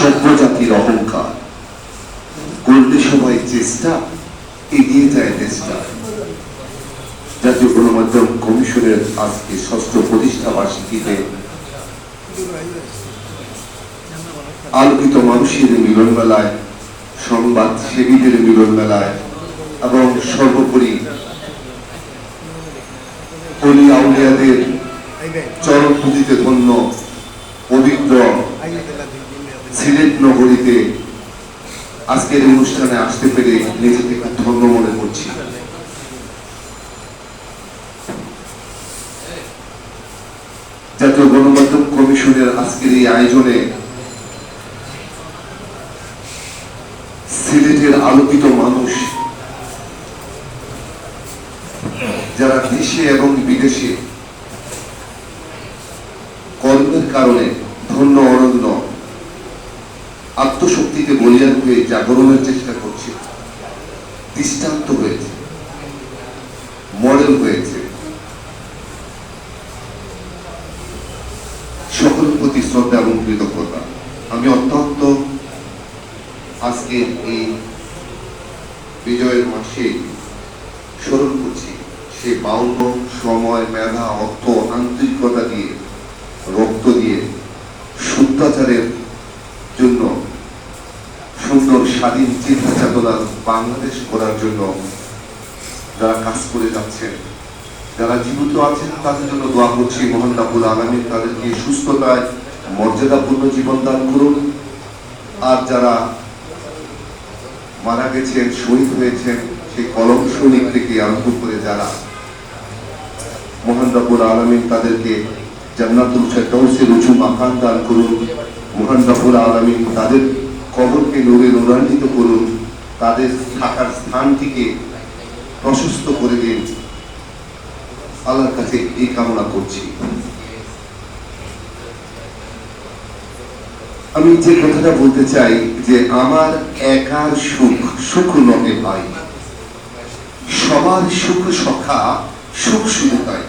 সভ্য জাতির অহংকার। করলে সবাই চেষ্টা, এগিয়ে যায় দেশটা জাতীয় গণমাধ্যম কমিশনের আজকে ষষ্ঠ প্রতিষ্ঠা বার্ষিকীতে আলোকিত মানুষের মিলন মেলায় সংবাদ সেবীদের মিলন মেলায় এবং সর্বোপরি অলি আউলিয়াদের চরম পুঁজিতে ধন্য পবিত্র সিলেট নগরীতে আজকের অনুষ্ঠানে আসতে পেরে নিজেকে ধন্য মনে করছি। জাতীয় গণমাধ্যম কমিশনের আজকের এই আয়োজনে সিলেটের আলোকিত মানুষ যারা দেশে এবং বিদেশে কর্মের কারণে আত্মশক্তিতে বলিয়ান হয়ে জাগরণের চেষ্টা করছে। দৃষ্টান্ত হয়েছে। মডেল হয়েছে। সকলের প্রতি শ্রদ্ধা এবং কৃতজ্ঞতা। আমি অত্যন্ত আজকে এই বিজয়ের মাসে স্মরণ করছি, সে বাউন্ন সময় মেধা, অর্থ, আন্তরিকতা দিয়ে, রক্ত দিয়ে, শুদ্ধাচারের সুন্দর স্বাধীন চিন্তা চেতনা বাংলাদেশ করার জন্য যারা কাজ করে যাচ্ছেন, যারা জীবিত আছেন, তাদের জন্য দোয়া করছি মোহন রাবুল আলমী তাদেরকে সুস্থতায়, মর্যাদাপূর্ণ জীবন দান করুন। আর যারা মারা গেছেন, শহীদ হয়েছেন, সেই কলম সৈনিক থেকে আরম্ভ করে যারা মোহন আলমিন তাদেরকে জান্নাতুল ফেরদৌসের উঁচু মাকান দান করুন। মোহন আলমিন তাদের কবরকে নূরে নূরান্বিত করুন। তাদের থাকার স্থানটিকে প্রশস্ত করে দিন। আল্লাহর কাছে এই কামনা করছি। আমি যে কথাটা বলতে চাই যে আমার একার সুখ সুখ নহে ভাই। সবার সুখ সখা, সুখ শুধু তাই।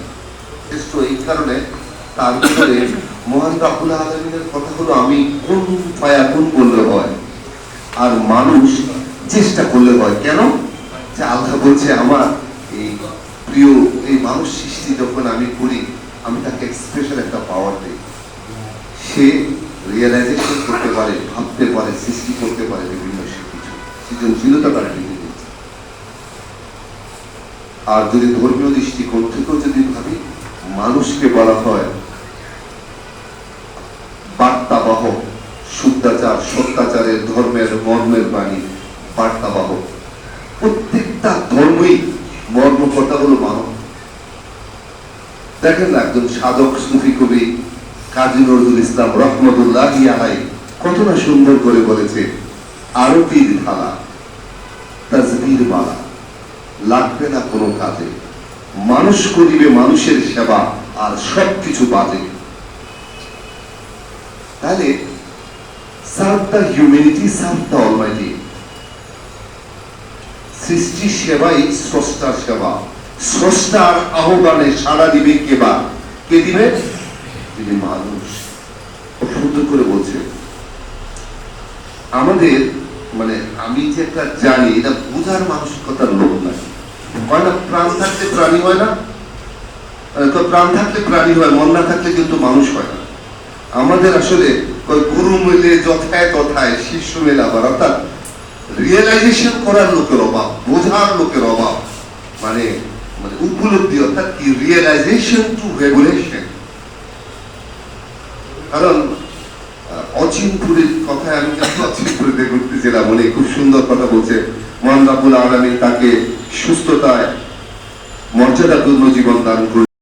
তো এই কারণে তার ভিতরে মহান রাহুল আলমিনের কথাগুলো আমি কোন পায়া কোন বললে হয়? আর মানুষ চেষ্টা করলে হয়। কেন? যে আল্লাহ বলছে, আমার এই প্রিয় এই মানুষ সৃষ্টি যখন আমি করি, আমি তাকে স্পেশাল একটা পাওয়ার দিই। সে রিয়েলাইজেশন করতে পারে, ভাবতে পারে, সৃষ্টি করতে পারে বিভিন্ন কিছু সৃজনশীলতা তার বৃদ্ধি দিচ্ছে আর যদি ধর্মীয় দৃষ্টিকোণ থেকেও যদি ভাবি, মানুষকে বলা হয় ধর্মের, মর্মের বাণী বার্তাবাহ প্রত্যেকটা ধর্মই মর্ম কথা হলো মানব। দেখেন না একজন সাধক, সুফি কবি কাজী নজরুল ইসলাম রহমতুল্লাহ সুন্দর করে বলেছে, আরতির ধারা তাজবির মালা, লাগবে না কোনো কাজে। মানুষ করিবে মানুষের সেবা, আর সব কিছু বাজে। তাহলে serve the humanity serve the almighty সৃষ্টি সেবাই স্রষ্টার সেবা। স্রষ্টার আহ্বানে সাড়া দিবে কেবা কে দিবে? তিনি মানুষ। সুন্দর করে বলছে। আমাদের মানে আমি যে একটা জানি, এটা বোঝার মানসিকতার লোক নাই। হয় না প্রাণ থাকলে প্রাণী হয় না? প্রাণ থাকলে প্রাণী হয়, মন না থাকলে কিন্তু মানুষ হয় না। আমাদের আসলে ওই গুরু মিলে যথায় তথায় শিষ্য মেলে আবার, অর্থাৎ রিয়েলাইজেশন করার লোকের অভাব, বোঝার লোকের অভাব মানে মানে উপলব্ধি, অর্থাৎ কি রিয়েলাইজেশন টু রেগুলেশন কারণ অচিনপুরের কথায় আমি অচিনপুরে ঘুরতেছিলাম উনি খুব সুন্দর কথা বলছে। মহান রাবুল আলমী তাকে সুস্থতায়, মর্যাদাপূর্ণ জীবন দান